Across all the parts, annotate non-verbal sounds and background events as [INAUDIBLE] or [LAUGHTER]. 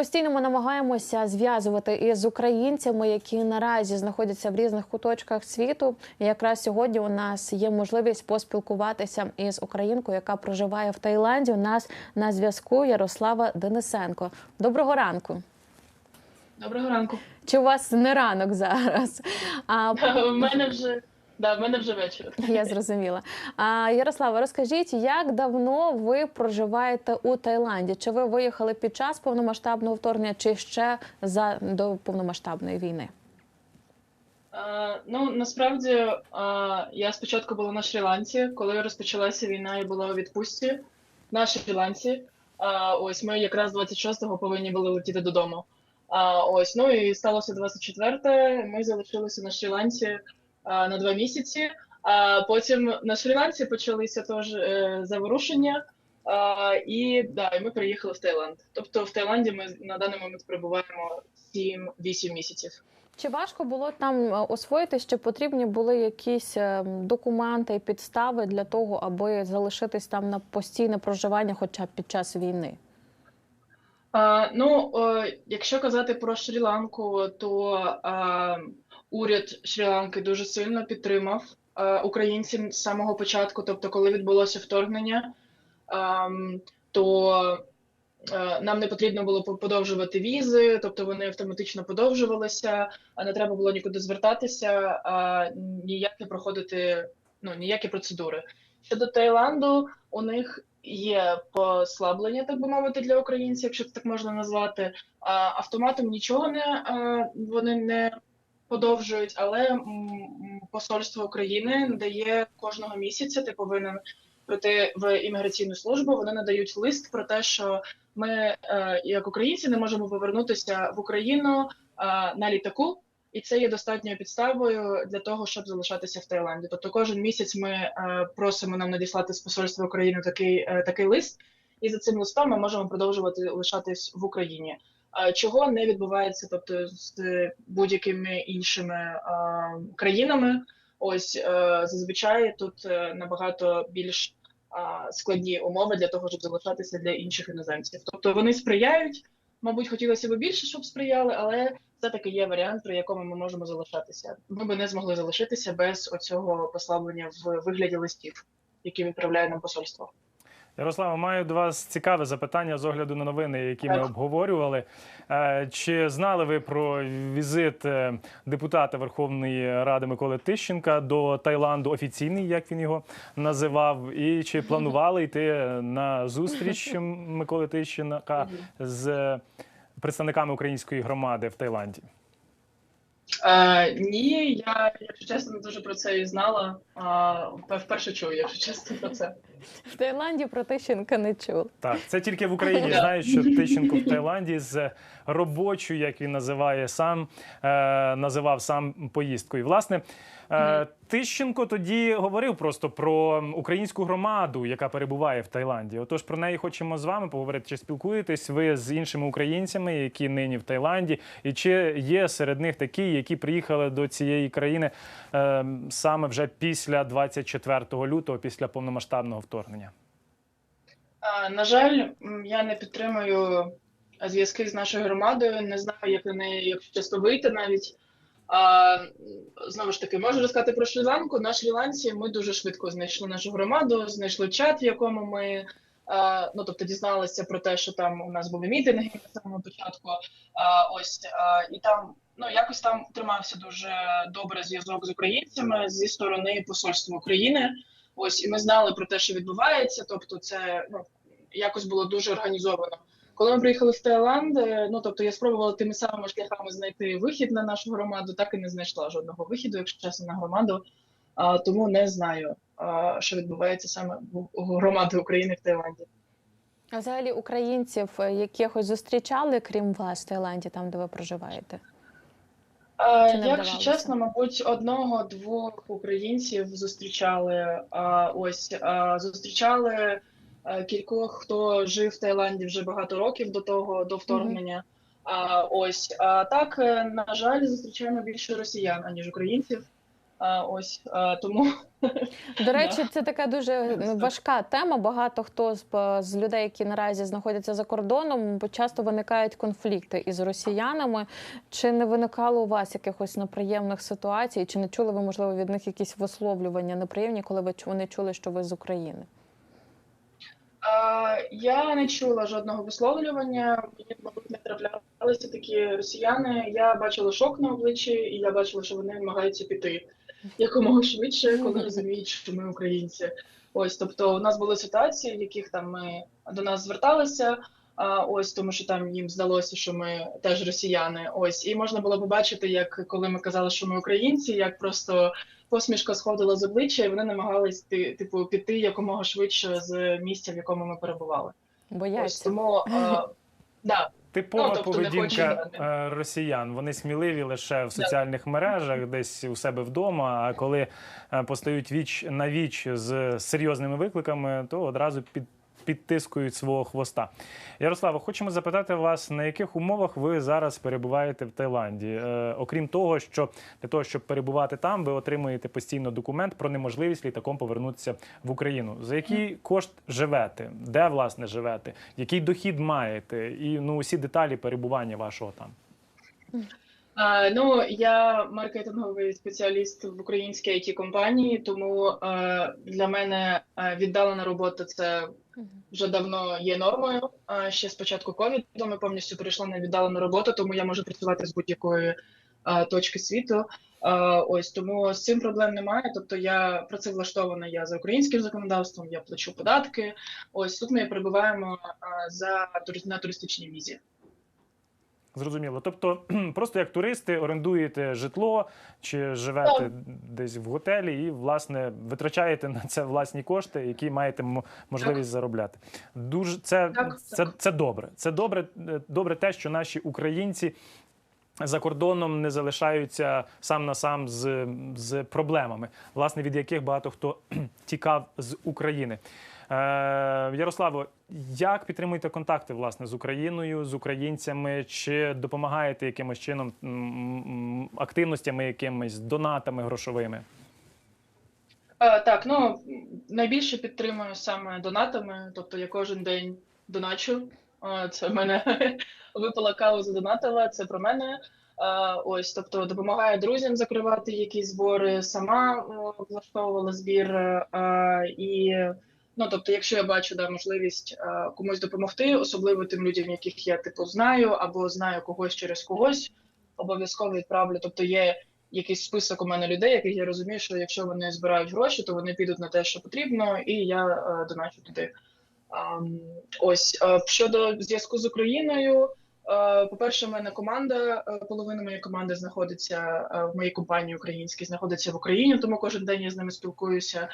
Постійно ми намагаємося зв'язувати із українцями, які наразі знаходяться в різних куточках світу. І якраз сьогодні у нас є можливість поспілкуватися із українкою, яка проживає в Таїланді. У нас на зв'язку Ярослава Денисенко. Доброго ранку. Доброго ранку. Чи у вас не ранок зараз? А [LAUGHS] У мене вже да, в мене вже вечір. [LAUGHS] я зрозуміла. А Ярослава, розкажіть, як давно ви проживаєте у Таїланді? Чи ви виїхали під час повномасштабного вторгнення, чи ще за до повномасштабної війни? А, ну насправді а, я спочатку була на Шрі-Ланці, коли розпочалася війна, я була у відпустці на Шрі-Ланці. А, ось ми якраз 26-го повинні були летіти додому. А, ось ну і сталося 24-те, Ми залишилися на Шрі-Ланці на два місяці. А потім на Шрі-Ланці почалися теж е, заворушення. І да, і ми приїхали в Таїланд. Тобто в Таїланді ми на даний момент перебуваємо 7-8 місяців. Чи важко було там е, освоїтись, чи потрібні були якісь е, документи і підстави для того, аби залишитись там на постійне проживання, хоча б під час війни? А, ну, е, якщо казати про Шрі-Ланку, то а, уряд Шрі-Ланки дуже сильно підтримав а, українців з самого початку. Тобто, коли відбулося вторгнення, ам, то е, нам не потрібно було подовжувати візи, тобто вони автоматично подовжувалися, а не треба було нікуди звертатися, а ніяк не проходити ну, ніякі процедури. Щодо Таїланду, у них є послаблення, так би мовити, для українців, якщо так можна назвати. А автоматом нічого не а, вони не подовжують, але посольство України надає кожного місяця. Ти повинен прийти в імміграційну службу. Вони надають лист про те, що ми, е, як українці, не можемо повернутися в Україну е, на літаку. І це є достатньою підставою для того, щоб залишатися в Таїланді. Тобто, кожен місяць ми е, просимо нам надіслати з посольства України такий, е, такий лист, і за цим листом ми можемо продовжувати лишатись в Україні. Е, чого не відбувається, тобто з будь-якими іншими е, країнами. Ось е, зазвичай тут набагато більш складні умови для того, щоб залишатися для інших іноземців. Тобто вони сприяють. Мабуть, хотілося б більше, щоб сприяли, але це таки є варіант, при якому ми можемо залишатися. Ми би не змогли залишитися без оцього послаблення в вигляді листів, які відправляє нам посольство. Ярослава, маю до вас цікаве запитання з огляду на новини, які ми обговорювали. Е, Чи знали ви про візит е, депутата Верховної Ради Миколи Тищенка до Таїланду, офіційний, як він його називав? І чи [LAUGHS] планували йти на зустріч Миколи Тищенка з представниками української громади в Таїланді? Е, ні, я, якщо чесно, не дуже про це і знала. А, вперше чую, якщо чесно, про це. В Таїланді про Тищенка не чув. Так, це тільки в Україні знають, що Тищенко в Таїланді з робочою, як він називає сам, е, називав сам поїздкою. Власне, е, Тищенко тоді говорив просто про українську громаду, яка перебуває в Таїланді. Отож, про неї хочемо з вами поговорити. Чи спілкуєтесь ви з іншими українцями, які нині в Таїланді, і чи є серед них такі, які приїхали до цієї країни е, саме вже після 24 лютого, після повномасштабного вторгнення? На жаль, я не підтримую зв'язки з нашою громадою. Не знаю, як на неї, якщо чесно, вийти навіть. А, знову ж таки, можу розказати про Шрі-Ланку. На Шрі-Ланці ми дуже швидко знайшли нашу громаду, знайшли чат, в якому ми ну, тобто дізналися про те, що там у нас були мітинги на самому початку. А, ось а, і там ну якось там тримався дуже добре зв'язок з українцями зі сторони посольства України. Ось і ми знали про те, що відбувається. Тобто, це ну якось було дуже організовано. Коли ми приїхали в Таїланд, е, ну тобто я спробувала тими самими шляхами знайти вихід на нашу громаду, так і не знайшла жодного вихіду, якщо чесно, на громаду. А, тому не знаю, що відбувається саме в у громади України в Таїланді. А взагалі українців е, якихось зустрічали, крім вас, в Таїланді, там де ви проживаєте? Не якщо чесно, мабуть, одного-двох українців зустрічали. Ось а, зустрічали а, кількох, хто жив в Таїланді вже багато років до того, до вторгнення. А, ось а так, е, на жаль, зустрічаємо більше росіян, аніж українців. Ось тому [LAUGHS] До речі, це така дуже важка тема. Багато хто з, з людей, які наразі знаходяться за кордоном, часто виникають конфлікти із росіянами. Чи не виникало у вас якихось неприємних ситуацій? Чи не чули ви, можливо, від них якісь висловлювання неприємні, коли ви вони чули, що ви з України? я не чула жодного висловлювання. Мені мабуть не траплялися такі росіяни. Я бачила шок на обличчі, і я бачила, що вони намагаються піти якомога швидше, коли розуміють, що ми українці. Ось, тобто, у нас були ситуації, в яких там ми до нас зверталися. А ось тому, що там їм здалося, що ми теж росіяни. Ось і можна було побачити, як коли ми казали, що ми українці, як просто посмішка сходила з обличчя, і вони намагались ти- типу піти якомога швидше з місця, в якому ми перебували. Ось Бояться? тому а, [LAUGHS] да, Типова Ну, тобто поведінка е, росіян. Вони сміливі лише в соціальних мережах, десь у себе вдома. А коли е, постають віч на віч з серйозними викликами, то одразу під. Підтискують свого хвоста. Ярослава, хочемо запитати вас, на яких умовах ви зараз перебуваєте в Таїланді? Е, окрім того, що для того, щоб перебувати там, ви отримуєте постійно документ про неможливість літаком повернутися в Україну. За який кошт живете? Де власне живете? Який дохід маєте? І ну усі деталі перебування вашого там. Ну, я маркетинговий спеціаліст в українській it компанії, тому для мене віддалена робота це вже давно є нормою. Ще з початку ковіду ми повністю перейшли на віддалену роботу, тому я можу працювати з будь-якої точки світу. Ось тому з цим проблем немає. Тобто я працевлаштована я за українським законодавством, я плачу податки. Ось тут ми перебуваємо за на туристичній візі. Зрозуміло. Тобто, [CLEARS THROAT] просто як туристи орендуєте житло чи живете Так. десь в готелі і, власне, витрачаєте на це власні кошти, які маєте можливість заробляти. Дуже це, Так, це, так. це добре. Це добре, е, добре те, що наші українці. За кордоном не залишаються сам на сам з, з проблемами, власне, від яких багато хто [CLEARS THROAT] тікав з України. Е, Ярославо, як підтримуєте контакти власне з Україною, з українцями? Чи допомагаєте якимось чином активностями, якимись донатами грошовими? Е, Так, ну найбільше підтримую саме донатами. Тобто я кожен день доначу. Е, Це в мене [LAUGHS] випала каву, задонатила. Це про мене. Ось, тобто допомагаю друзям закривати якісь збори, сама влаштовувала збір. І ну, тобто, якщо я бачу да, можливість е, комусь допомогти, особливо тим людям, яких я типу знаю, або знаю когось через когось, обов'язково відправлю. Тобто є якийсь список у мене людей, яких я розумію, що якщо вони збирають гроші, то вони підуть на те, що потрібно, і я е, доначу туди. Ось е, щодо зв'язку з Україною. Е, По-перше, в мене команда, е, половина моєї команди знаходиться е, в моїй компанії українській, знаходиться в Україні, тому кожен день я з ними спілкуюся.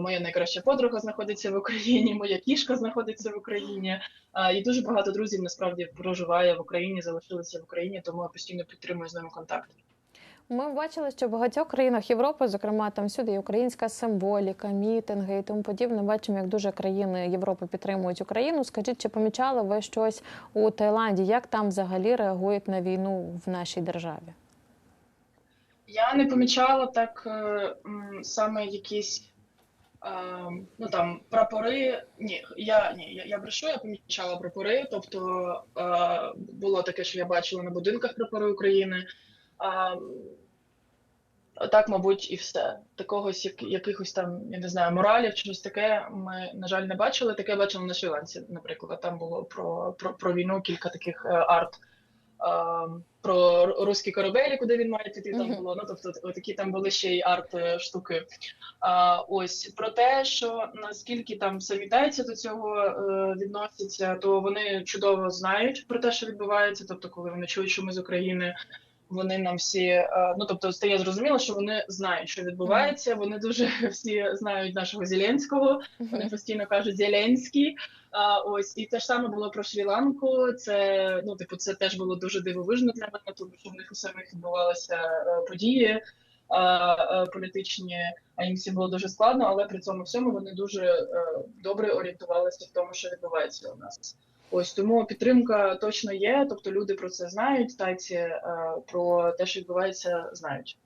Моя найкраща подруга знаходиться в Україні, [LAUGHS] моя кішка знаходиться в Україні. І дуже багато друзів насправді проживає в Україні, залишилися в Україні, тому я постійно підтримую з ними контакт. Ми бачили, що в багатьох країнах Європи, зокрема там всюди є українська символіка, мітинги і тому подібне. Бачимо, як дуже країни Європи підтримують Україну. Скажіть, чи помічали ви щось у Таїланді? Як там взагалі реагують на війну в нашій державі? Я не помічала так е, саме якісь е, ну там прапори. Ні, я ні, я, я брешу, я помічала прапори. Тобто е, було таке, що я бачила на будинках прапори України. Так, мабуть, і все. Такогось як, якихось там, я не знаю, моралів, чи щось таке ми, на жаль, не бачили. Таке бачили на Шрі-Ланці, наприклад. Там було про, про, про війну кілька таких е, арт. е, Про руські корабелі, куди він має піти, там було. Ну тобто, такі там були ще й арт е, штуки. А, ось про те, що наскільки там самі тайці до цього е, відносяться, то вони чудово знають про те, що відбувається. Тобто, коли вони чують, що ми з України, вони нам всі, е, ну тобто, стає зрозуміло, що вони знають, що відбувається. Вони дуже [LAUGHS] всі знають нашого Зеленського. Вони постійно кажуть Зеленський. А ось і те ж саме було про Шрі-Ланку. Це ну, типу, це теж було дуже дивовижно для мене, тому що в них у самих відбувалися е, події е, політичні, а їм всім було дуже складно, але при цьому всьому вони дуже добре орієнтувалися в тому, що відбувається у нас. Ось тому підтримка точно є. Тобто люди про це знають, тайці е, про те, що відбувається, знають.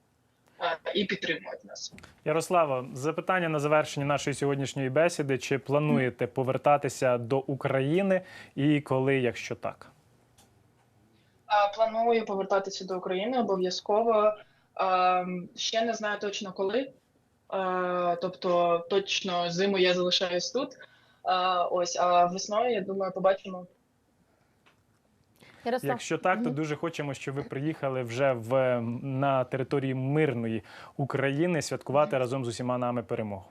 е, і підтримують нас. Ярослава, запитання на завершення нашої сьогоднішньої бесіди: чи плануєте повертатися до України і коли, якщо так? Планую повертатися до України обов'язково. Ем, Ще не знаю точно коли. Е, Тобто, точно зиму я залишаюсь тут. Ось, а весною, я думаю, побачимо. Ярослав, Якщо так, то дуже хочемо, щоб ви приїхали вже в на території мирної України святкувати разом з усіма нами перемогу.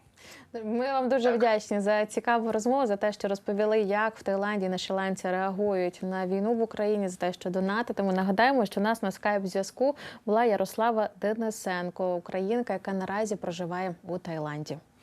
Ми вам дуже Так. вдячні за цікаву розмову, за те, що розповіли, як в Таїланді наші ланці реагують на війну в Україні, за те, що донатитиму. Нагадаємо, що у нас на скайп зв'язку була Ярослава Денисенко, українка, яка наразі проживає у Таїланді.